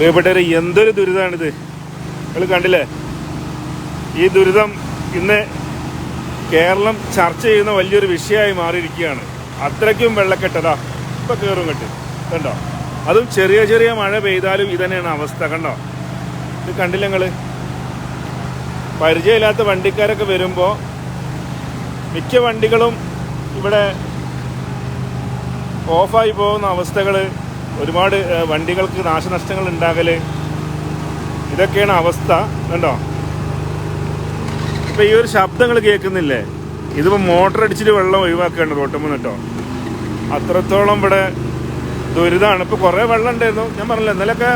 പ്രിയപ്പെട്ടവരെ എന്തൊരു ദുരിതമാണിത്. നിങ്ങൾ കണ്ടില്ലേ? ഈ ദുരിതം ഇന്ന് കേരളം ചർച്ച ചെയ്യുന്ന വലിയൊരു വിഷയമായി മാറിയിരിക്കുകയാണ്. അത്രയ്ക്കും വെള്ളക്കെട്ടതാ. ഇപ്പൊ കയറും കെട്ട് കണ്ടോ? അതും ചെറിയ ചെറിയ മഴ പെയ്താലും ഇതന്നെയാണ് അവസ്ഥ. കണ്ടോ? ഇത് കണ്ടില്ല നിങ്ങൾ? പരിചയമില്ലാത്ത വണ്ടിക്കാരൊക്കെ വരുമ്പോ മിക്ക വണ്ടികളും ഇവിടെ ഓഫായി പോകുന്ന അവസ്ഥകൾ ഒരുപാട് വണ്ടികൾക്ക് നാശനഷ്ടങ്ങൾ ഉണ്ടാകൽ. ഇതൊക്കെയാണ് അവസ്ഥ. കണ്ടോ? ഇപ്പൊ ഈ ഒരു ശബ്ദങ്ങൾ കേൾക്കുന്നില്ലേ? ഇതിപ്പോ മോട്ടർ അടിച്ചിട്ട് വെള്ളം ഒഴിവാക്കുകയാണ് റോട്ടുമ്പോൾ കേട്ടോ. അത്രത്തോളം ഇവിടെ ദുരിതമാണ് ഇപ്പൊ കുറെ വെള്ളം ഉണ്ടായിരുന്നു. ഞാൻ പറഞ്ഞില്ല എന്നാലൊക്കെ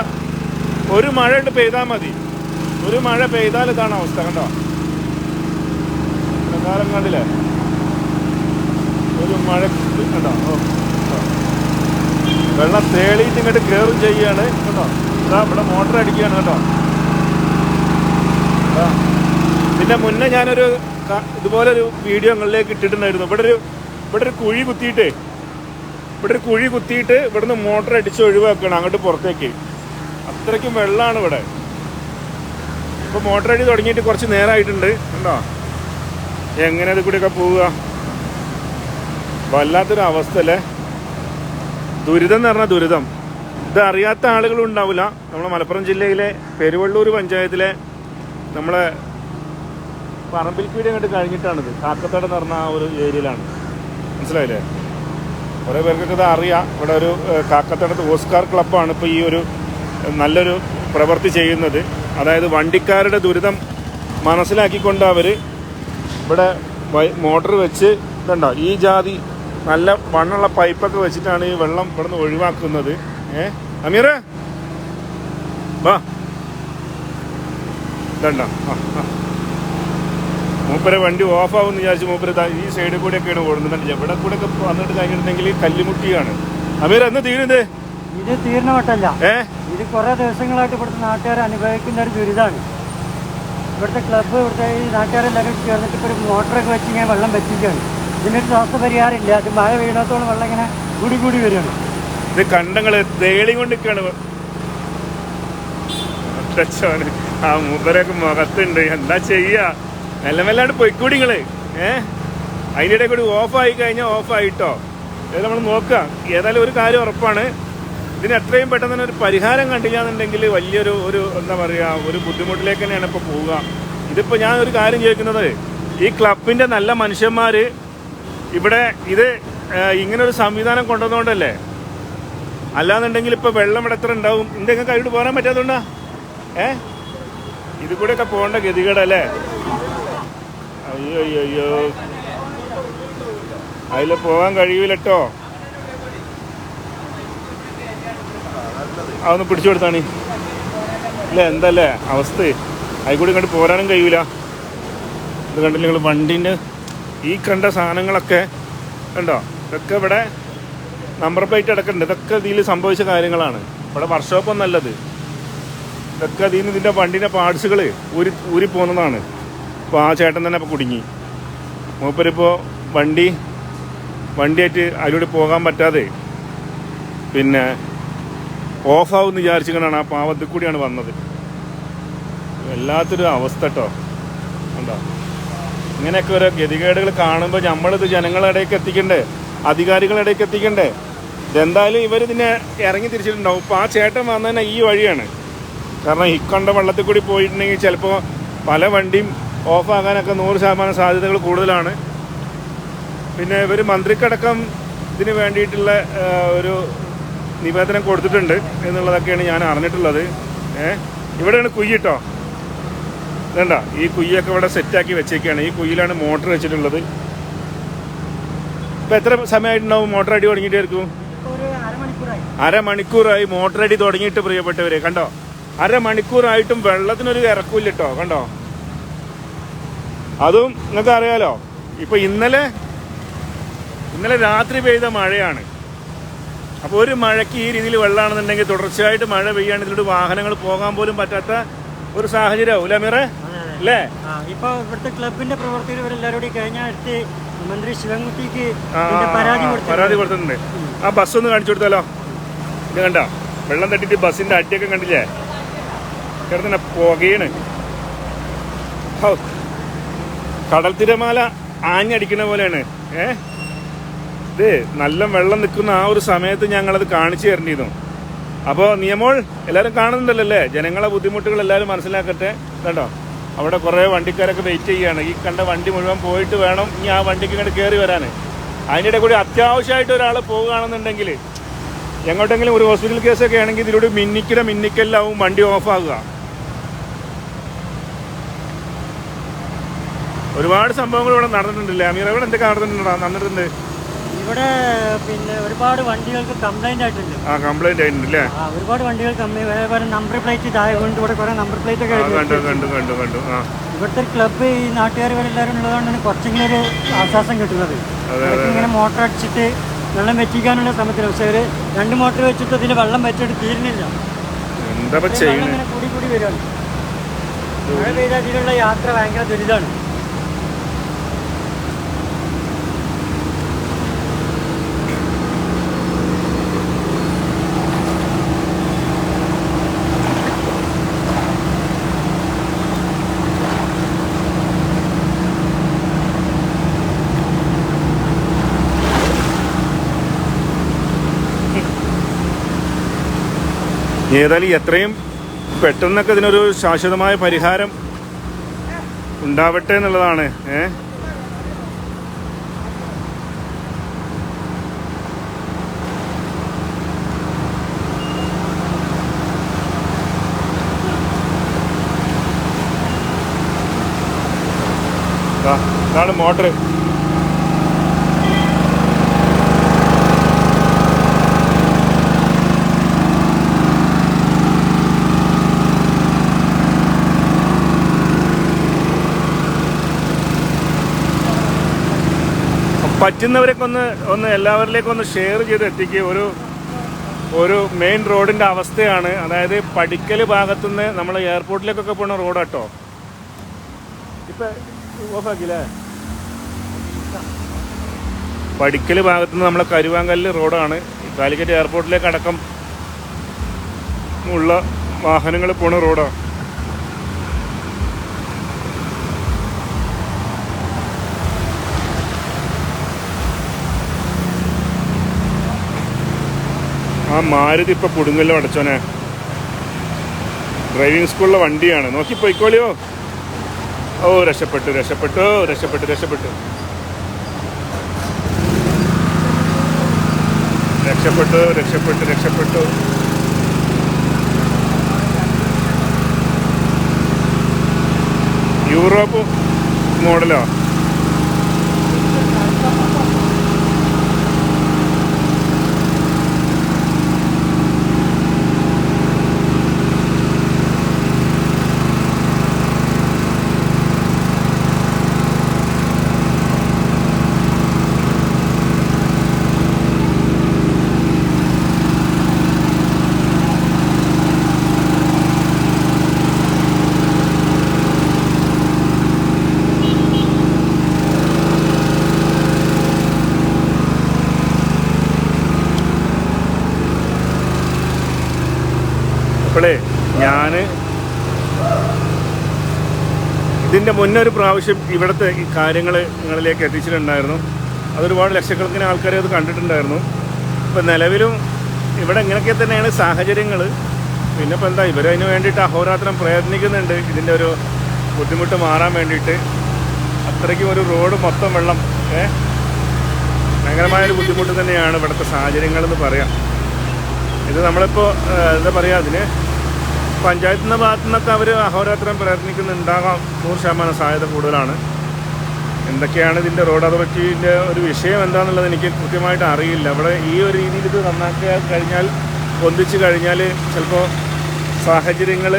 ഒരു മഴ ഇട്ട് പെയ്താൽ മതി. ഒരു മഴ പെയ്താൽ ഇതാണ് അവസ്ഥ കണ്ടോ? പ്രകാരം കണ്ടില്ലേ? ഒരു മഴ കണ്ടോ? ഓ? വെള്ളം തേളിയിട്ട് ഇങ്ങോട്ട് കയറും ചെയ്യാണ്. കേട്ടോ? ഇതാ ഇവിടെ മോട്ടർ അടിക്കുകയാണ് കേട്ടോ. പിന്നെ മുന്നേ ഞാനൊരു ഇതുപോലൊരു വീഡിയോ നിങ്ങളിലേക്ക് ഇട്ടിട്ടുണ്ടായിരുന്നു. ഇവിടെ ഒരു ഇവിടെ ഒരു കുഴി കുത്തിയിട്ട് ഇവിടെ ഒരു കുഴി കുത്തിയിട്ട് ഇവിടുന്ന് മോട്ടർ അടിച്ച് ഒഴിവാക്കണം അങ്ങോട്ട് പുറത്തേക്ക്. അത്രയ്ക്കും വെള്ളമാണ് ഇവിടെ. ഇപ്പൊ മോട്ടർ അടി തുടങ്ങിയിട്ട് കുറച്ച് നേരമായിട്ടുണ്ട് കണ്ടോ? എങ്ങനെ ഇത് കൂടിയൊക്കെ പോവുക? വല്ലാത്തൊരു അവസ്ഥ അല്ലേ? ദുരിതം എന്ന് പറഞ്ഞാൽ ദുരിതം. ഇത് അറിയാത്ത ആളുകളും ഉണ്ടാവില്ല. നമ്മളെ മലപ്പുറം ജില്ലയിലെ പെരുവള്ളൂർ പഞ്ചായത്തിലെ നമ്മളെ പറമ്പിൽ പറമ്പിൽക്കീട് കണ്ട് കഴിഞ്ഞിട്ടാണിത്. കാക്കത്തോട് എന്ന് പറഞ്ഞ ആ ഒരു ഏരിയയിലാണ്. മനസ്സിലായില്ലേ? കുറേ പേർക്കൊക്കെ ഇത് അറിയാം. ഇവിടെ ഒരു കാക്കത്തോടത്ത് ഓസ്കാർ ക്ലബ്ബാണ് ഇപ്പോൾ ഈ ഒരു നല്ലൊരു പ്രവൃത്തി ചെയ്യുന്നത്. അതായത് വണ്ടിക്കാരുടെ ദുരിതം മനസ്സിലാക്കിക്കൊണ്ട് അവർ ഇവിടെ മോട്ടർ വെച്ച് കണ്ടോ ഈ ജാതി നല്ല മണ്ണുള്ള പൈപ്പൊക്കെ വെച്ചിട്ടാണ് ഈ വെള്ളം ഇവിടുന്ന് ഒഴിവാക്കുന്നത്. ഏ? അമീർ വാ. ഇതുണ്ടോ? മൂപ്പരെ വണ്ടി ഓഫ് ആവുമെന്ന് വിചാരിച്ച് മൂപ്പര് ഈ സൈഡിൽ കൂടെയൊക്കെയാണ് ഓടുന്നത് എവിടെ കൂടെ ഒക്കെ വന്നിട്ട് കഴിഞ്ഞിട്ടുണ്ടെങ്കിൽ കല്ലുമുട്ടിയാണ്. അമീർ എന്ന് തീരുന്നത് ഇത്? തീർന്നവട്ടല്ല ഏ? ഇത് കുറെ ദിവസങ്ങളായിട്ട് ഇവിടുത്തെ നാട്ടുകാർ അനുഭവിക്കുന്ന ഒരു ദുരിതമാണ് ഇവിടുത്തെ ക്ലബ് ഇവിടുത്തെ ഈ നാട്ടുകാരെല്ലാവരും ചേർന്നിട്ട് ഇപ്പോൾ ഒരു മോട്ടറൊക്കെ വെച്ച് ഞാൻ വെള്ളം വെച്ചിരിക്കുകയാണ്. ഇതിനൊരു പരിഹാരമില്ല അത് മഴ വീണത്തോളം വെള്ളം ഇങ്ങനെ കൂടി കൂടി വരുന്നു ഇത് കണ്ടങ്ങൾ തേളി ഒറ്റച്ചോന് ആ മൂപ്പരൊക്കെ മുഖത്തുണ്ട്. എന്താ ചെയ്യാ? മെല്ലെ മെല്ലാണ്ട് പൊയ്ക്കൂടി നിങ്ങൾ. ഏ? അതിന്റെ ഇടയിൽ കൂടി ആയി കഴിഞ്ഞാൽ ഓഫ് ആയിട്ടോ? ഇത് നമ്മൾ നോക്കാം. ഏതായാലും ഒരു കാര്യം ഉറപ്പാണ്. ഇതിന് എത്രയും പെട്ടെന്ന് തന്നെ ഒരു പരിഹാരം കണ്ടില്ല എന്നുണ്ടെങ്കിൽ വലിയൊരു ഒരു എന്താ പറയുക ഒരു ബുദ്ധിമുട്ടിലേക്ക് തന്നെയാണ് ഇപ്പോൾ പോവുക. ഇതിപ്പോൾ ഞാൻ ഒരു കാര്യം ചോദിക്കുന്നത്. ഈ ക്ലബിന്റെ നല്ല മനുഷ്യന്മാർ ഇവിടെ ഇത് ഇങ്ങനൊരു സംവിധാനം കൊണ്ടുവന്നുകൊണ്ടല്ലേ അല്ലാന്നുണ്ടെങ്കിൽ ഇപ്പൊ വെള്ളം ഇവിടെ എത്ര ഉണ്ടാവും? ഇന്ത്യയ്ക്ക് കൈവിട്ട് പോരാൻ പറ്റാത്തതുകൊണ്ടാ ഏ? ഇത് കൂടെ ഒക്കെ പോകേണ്ട ഗതികേടല്ലേ? അയ്യോ അയ്യോ അയ്യോ അതിൽ പോകാൻ കഴിയൂലട്ടോ. അതൊന്ന് പിടിച്ചു കൊടുത്താണ്. അല്ല എന്തല്ലേ അവസ്ഥ? അതിൽ കൂടി ഇങ്ങോട്ട് പോരാനും കഴിയൂല. ഇത് കണ്ടില്ല നിങ്ങൾ വണ്ടീന്റെ ഈ കണ്ട സാധനങ്ങളൊക്കെ കണ്ടോ? ഇതൊക്കെ ഇവിടെ നമ്പർ പ്ലേറ്റ് അടക്കുന്നുണ്ട് ഇതൊക്കെ ഇതിൽ സംഭവിച്ച കാര്യങ്ങളാണ്. ഇവിടെ വർക്ക്ഷോപ്പ് ഒന്നല്ലത് ഇതൊക്കെ അതിൽ നിന്ന് ഇതിന്റെ വണ്ടിന്റെ പാർട്സുകൾ ഊരി ഊരി പോകുന്നതാണ് അപ്പോൾ ആ ചേട്ടൻ തന്നെ ഇപ്പോൾ കുടുങ്ങി. മൂപ്പരിപ്പോൾ വണ്ടി വണ്ടിയായിട്ട് അതിലൂടെ പോകാൻ പറ്റാതെ പിന്നെ ഓഫാവും വിചാരിച്ചുകൊണ്ടാണ് ആ പാവത്തിൽ കൂടിയാണ് വന്നത്. വല്ലാത്തൊരു അവസ്ഥ കേട്ടോ ഉണ്ടോ ഇങ്ങനെയൊക്കെ ഓരോ ഗതികേടുകൾ കാണുമ്പോൾ നമ്മളിത് ജനങ്ങളുടെ ഇടയ്ക്ക് എത്തിക്കണ്ടേ അധികാരികളുടെ ഇടയ്ക്ക് എത്തിക്കണ്ടേ. ഇതെന്തായാലും ഇവർ ഇതിനെ ഇറങ്ങി തിരിച്ചിട്ടുണ്ടാവും. ഇപ്പോൾ ആ ചേട്ടൻ വന്നതന്നെ ഈ വഴിയാണ്. കാരണം ഇക്കൊണ്ട വെള്ളത്തിൽ കൂടി പോയിട്ടുണ്ടെങ്കിൽ ചിലപ്പോൾ പല വണ്ടിയും ഓഫാകാനൊക്കെ നൂറ് ശതമാനം സാധ്യതകൾ കൂടുതലാണ്. പിന്നെ ഇവർ മന്ത്രിക്കടക്കം ഇതിന് വേണ്ടിയിട്ടുള്ള ഒരു നിവേദനം കൊടുത്തിട്ടുണ്ട് എന്നുള്ളതൊക്കെയാണ് ഞാൻ അറിഞ്ഞിട്ടുള്ളത്. ഏഹ് ഇവിടെയാണ് കുയ്യിട്ടോ ഇതണ്ട ഈ കുയ്യൊക്കെ ഇവിടെ സെറ്റാക്കി വെച്ചേക്കാണ്. ഈ കുയ്യിലാണ് മോട്ടർ വെച്ചിട്ടുള്ളത്. ഇപ്പൊ എത്ര സമയമായിട്ടുണ്ടാവും? മോട്ടർ അടി തുടങ്ങിയിട്ടായിരിക്കും? അരമണിക്കൂറായി. അരമണിക്കൂറായി മോട്ടർ അടി തുടങ്ങിയിട്ട് പ്രിയപ്പെട്ടവരെ കണ്ടോ? അരമണിക്കൂറായിട്ടും വെള്ളത്തിനൊരു ഇറക്കൂല്ല കേട്ടോ കണ്ടോ? അതും നിങ്ങൾക്ക് അറിയാലോ ഇപ്പൊ ഇന്നലെ ഇന്നലെ രാത്രി പെയ്ത മഴയാണ്. അപ്പോൾ ഒരു മഴയ്ക്ക് ഈ രീതിയിൽ വെള്ളമാണെന്നുണ്ടെങ്കിൽ തുടർച്ചയായിട്ട് മഴ പെയ്യാണ് ഇതിലൂടെ വാഹനങ്ങൾ പോകാൻ പോലും പറ്റാത്ത ഒരു സാഹചര്യമാവും അല്ലേ മീറെ അല്ലേ ഇപ്പൊ ഇവിടുത്തെ ക്ലബിന്റെ പ്രവർത്തകർ കഴിഞ്ഞ അടുത്ത് മന്ത്രി ശിവൻകുട്ടിക്ക് പരാതി കൊടുത്തിട്ടുണ്ട്. ആ ബസ് ഒന്ന് കാണിച്ചു കൊടുത്താലോ? ഇത് കണ്ട? വെള്ളം തട്ടിട്ട് ബസ്സിന്റെ അടിയൊക്കെ കണ്ടില്ലേ? കിടന്നെ പുകയാണ്. കടൽ തിരമാല ആഞ്ഞടിക്കുന്ന പോലെയാണ്. ഏ? ഇത് നല്ല വെള്ളം നിൽക്കുന്ന ആ ഒരു സമയത്ത് ഞങ്ങളത് കാണിച്ചു തരേണ്ടിയിരുന്നു. അപ്പോൾ നിയമോൾ എല്ലാവരും കാണുന്നുണ്ടല്ലോ അല്ലേ? ജനങ്ങളെ ബുദ്ധിമുട്ടുകൾ എല്ലാവരും മനസ്സിലാക്കട്ടെ. കേട്ടോ അവിടെ കുറേ വണ്ടിക്കാരൊക്കെ വെയിറ്റ് ചെയ്യുകയാണ്. ഈ കണ്ട വണ്ടി മുഴുവൻ പോയിട്ട് വേണം ഇനി ആ വണ്ടിക്ക് ഇങ്ങോട്ട് കയറി വരാൻ അതിന്റെ കൂടി അത്യാവശ്യമായിട്ട് ഒരാൾ പോവുകയാണെന്നുണ്ടെങ്കിൽ എങ്ങോട്ടെങ്കിലും ഒരു ഹോസ്പിറ്റൽ കേസൊക്കെ ആണെങ്കിൽ ഇതിലൂടെ മിന്നിക്കിற മിന്നിക്കലാവും വണ്ടി ഓഫാകുക ഒരുപാട് സംഭവങ്ങൾ ഇവിടെ നടന്നിട്ടുണ്ടല്ലേ? അമീർ ഇവിടെ എന്തൊക്കെ നടന്നിട്ടുണ്ടോ നടന്നിട്ടുണ്ട്. ഇവിടെ പിന്നെ ഒരുപാട് വണ്ടികൾക്ക് കംപ്ലൈന്റ് ആയിട്ടുണ്ട്. ആ കംപ്ലൈന്റ് ആയിട്ടുണ്ട് അല്ലേ ആ ഒരുപാട് വണ്ടികൾ അതേപോലെ നമ്പർ പ്ലേറ്റ് ഇതായതുകൊണ്ട് ഇവിടെ കുറെ നമ്പർ പ്ലേറ്റ് ഒക്കെ കണ്ടു കണ്ടു കണ്ടു കണ്ടു. ആ. ഇവിടുത്തെ ക്ലബ്ബ് ഈ നാട്ടുകാർ എല്ലാവരും ഉള്ളതുകൊണ്ടാണ് കുറച്ചെങ്കിലും ഒരു ആശ്വാസം കിട്ടുന്നത്. ഇങ്ങനെ മോട്ടർ അടിച്ചിട്ട് വെള്ളം വെറ്റിക്കാനുള്ള ശ്രമത്തിൽ പക്ഷേ ഒരു രണ്ട് മോട്ടർ വെച്ചിട്ട് അതിന് വെള്ളം വെച്ചിട്ട് തീരുന്നില്ല. എന്താ കൂടി കൂടി വരികയാണ്. മഴ പെയ്താൽ ഇതിലുള്ള യാത്ര ഭയങ്കര ദുരിതമാണ്. ഏതായാലും എത്രയും പെട്ടെന്നൊക്കെ ഇതിനൊരു ശാശ്വതമായ പരിഹാരം ഉണ്ടാവട്ടെ എന്നുള്ളതാണ് ഏ? ഇതാണ് മോട്ടർ പറ്റുന്നവരൊക്കെ ഒന്ന് ഒന്ന് എല്ലാവരിലേക്കും ഒന്ന് ഷെയർ ചെയ്ത് എത്തിക്കുക ഒരു ഒരു മെയിൻ റോഡിന്റെ അവസ്ഥയാണ്. അതായത് പടിക്കൽ ഭാഗത്തുനിന്ന് നമ്മൾ എയർപോർട്ടിലേക്കൊക്കെ പോണ റോഡാട്ടോ ഇപ്പൊ ഓഫാക്കില്ലേ പടിക്കൽ ഭാഗത്തുനിന്ന് നമ്മളെ കരുവാങ്കല്ല് റോഡാണ് കാലിക്കറ്റ് എയർപോർട്ടിലേക്ക് അടക്കം ഉള്ള വാഹനങ്ങൾ പോണ റോഡാണ് ആ മാരുതി ഇപ്പൊ കുടുങ്ങല്ലോ അടച്ചോനെ ഡ്രൈവിംഗ് സ്കൂളിലെ വണ്ടിയാണ്. നോക്കി പോയിക്കോളിയോ? ഓ രക്ഷപ്പെട്ടു രക്ഷപ്പെട്ടു രക്ഷപ്പെട്ടു രക്ഷപ്പെട്ടു. രക്ഷപ്പെട്ടു രക്ഷപ്പെട്ടു രക്ഷപ്പെട്ടു. യൂറോപ്പ് മോഡലോ? അപ്പോളേ ഞാൻ ഇതിന്റെ മുന്നൊരു പ്രാവശ്യം ഇവിടുത്തെ ഈ കാര്യങ്ങൾ നിങ്ങളിലേക്ക് എത്തിച്ചിട്ടുണ്ടായിരുന്നു. അതൊരുപാട് ലക്ഷക്കണക്കിന് ആൾക്കാരെ അത് കണ്ടിട്ടുണ്ടായിരുന്നു. ഇപ്പം നിലവിലും ഇവിടെ ഇങ്ങനെയൊക്കെ തന്നെയാണ് സാഹചര്യങ്ങൾ പിന്നെ ഇപ്പം എന്താ ഇവരതിന് വേണ്ടിയിട്ട് അഹോരാത്രം പ്രയത്നിക്കുന്നുണ്ട്. ഇതിന്റെ ഒരു ബുദ്ധിമുട്ട് മാറാൻ വേണ്ടിയിട്ട്. അത്രയ്ക്കും ഒരു റോഡ് മൊത്തം വെള്ളം ഏ? ഭയങ്കരമായൊരു ബുദ്ധിമുട്ട് തന്നെയാണ് ഇവിടുത്തെ സാഹചര്യങ്ങളെന്ന് പറയാം. ഇത് നമ്മളിപ്പോൾ എന്താ പറയുക അതിന് പഞ്ചായത്തിന്റെ ഭാഗത്തു നിന്നൊക്കെ അവർ അഹോരാത്രം പ്രയത്നിക്കുന്നുണ്ടാകാം. നൂറ് ശതമാനം സാധ്യത കൂടുതലാണ്. എന്തൊക്കെയാണ് ഇതിന്റെ റോഡ് അതോറിറ്റിന്റെ ഒരു വിഷയം എന്താണെന്നുള്ളത് എനിക്ക് കൃത്യമായിട്ട് അറിയില്ല. അവിടെ ഈ ഒരു രീതിയിൽ ഇത് നന്നാക്കി കഴിഞ്ഞാൽ പൊന്തിച്ച് കഴിഞ്ഞാൽ ചിലപ്പോൾ സാഹചര്യങ്ങൾ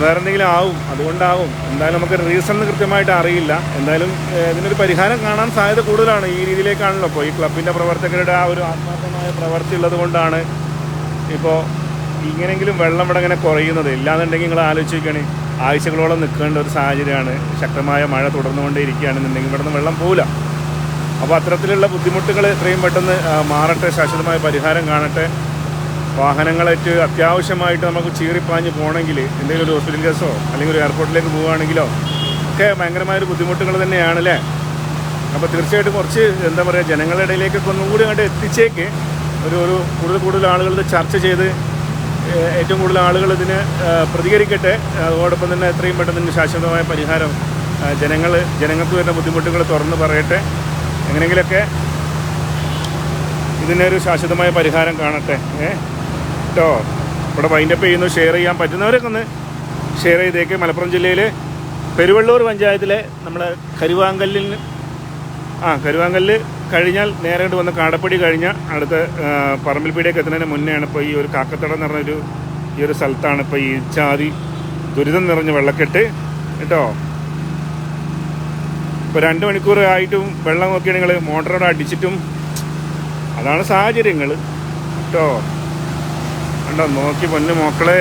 വേറെ എന്തെങ്കിലും ആവും. അതുകൊണ്ടാവും. എന്തായാലും നമുക്ക് റീസൺ കൃത്യമായിട്ട് അറിയില്ല. എന്തായാലും ഇതിനൊരു പരിഹാരം കാണാൻ സാധ്യത കൂടുതലാണ് ഈ രീതിയിലേക്കാണല്ലോ. ഇപ്പോൾ ഈ ക്ലബിന്റെ പ്രവർത്തകരുടെ ആ ഒരു ആത്മാർത്ഥമായ പ്രവർത്തി ഉള്ളത് കൊണ്ടാണ് ഇപ്പോൾ ഇങ്ങനെങ്കിലും വെള്ളം ഇവിടെ ഇങ്ങനെ കുറയുന്നത്. ഇല്ലാന്നുണ്ടെങ്കിൽ നിങ്ങൾ ആലോചിച്ച് നോക്കുകയാണ് ആഴ്ചകളോളം നിൽക്കേണ്ട ഒരു സാഹചര്യമാണ്. ശക്തമായ മഴ തുടർന്നുകൊണ്ടേ ഇരിക്കുകയാണെന്നുണ്ടെങ്കിൽ ഇവിടെ നിന്ന് വെള്ളം പോവില്ല. അപ്പോൾ അത്തരത്തിലുള്ള ബുദ്ധിമുട്ടുകൾ എത്രയും പെട്ടെന്ന് മാറട്ടെ ശാശ്വതമായ പരിഹാരം കാണട്ടെ. വാഹനങ്ങളായിട്ട് അത്യാവശ്യമായിട്ട് നമുക്ക് ചീറിപ്പാഞ്ഞ് പോകണമെങ്കിൽ എന്തെങ്കിലും ഒരു ഹോസ്പിറ്റൽ കേസോ അല്ലെങ്കിൽ ഒരു എയർപോർട്ടിലേക്ക് പോവുകയാണെങ്കിലോ ഒക്കെ ഭയങ്കരമായൊരു ബുദ്ധിമുട്ടുകൾ തന്നെയാണ് അല്ലേ? അപ്പോൾ തീർച്ചയായിട്ടും കുറച്ച് എന്താ പറയുക ജനങ്ങളുടെ ഇടയിലേക്കൊക്കെ ഒന്നും കൂടി അങ്ങോട്ട് എത്തിച്ചേക്ക്. ഒരു ഒരു കൂടുതൽ കൂടുതൽ ആളുകൾ ചർച്ച ചെയ്ത് ഏറ്റവും കൂടുതൽ ആളുകൾ ഇതിന് പ്രതികരിക്കട്ടെ. അതോടൊപ്പം തന്നെ എത്രയും പെട്ടെന്ന് ശാശ്വതമായ പരിഹാരം ജനങ്ങൾ ജനങ്ങൾക്ക് വരുന്ന ബുദ്ധിമുട്ടുകൾ തുറന്ന് പറയട്ടെ. എങ്ങനെയെങ്കിലൊക്കെ ഇതിനൊരു ശാശ്വതമായ പരിഹാരം കാണട്ടെ. ഏ കേട്ടോ ഇവിടെ വൈൻഡപ്പ് ചെയ്യുന്നു. ഷെയർ ചെയ്യാൻ പറ്റുന്നവരൊക്കെ ഒന്ന് ഷെയർ ചെയ്തേക്ക്. മലപ്പുറം ജില്ലയിൽ പെരുവള്ളൂർ പഞ്ചായത്തിലെ നമ്മുടെ കരുവാങ്കല്ലിൽ ആ കരുവാങ്കല്ല് കഴിഞ്ഞാൽ നേരെ വന്ന് കാടപ്പടി കഴിഞ്ഞ അടുത്ത പറമ്പിൽപ്പീടിയൊക്കെ എത്തുന്നതിന് മുന്നെയാണ് ഇപ്പോൾ ഈ ഒരു കാക്കത്തട എന്ന് പറഞ്ഞൊരു ഈ ഒരു സ്ഥലത്താണ് ഇപ്പോൾ ഈ ജാതി ദുരിതം നിറഞ്ഞ വെള്ളക്കെട്ട്. കേട്ടോ? ഇപ്പോൾ രണ്ട് മണിക്കൂർ ആയിട്ടും വെള്ളം നോക്കി നിങ്ങൾ മോട്ടറോടെ അടിച്ചിട്ടും അതാണ് സാഹചര്യങ്ങൾ കേട്ടോ? കണ്ടോ? നോക്കി പൊന്ന് മക്കളെ.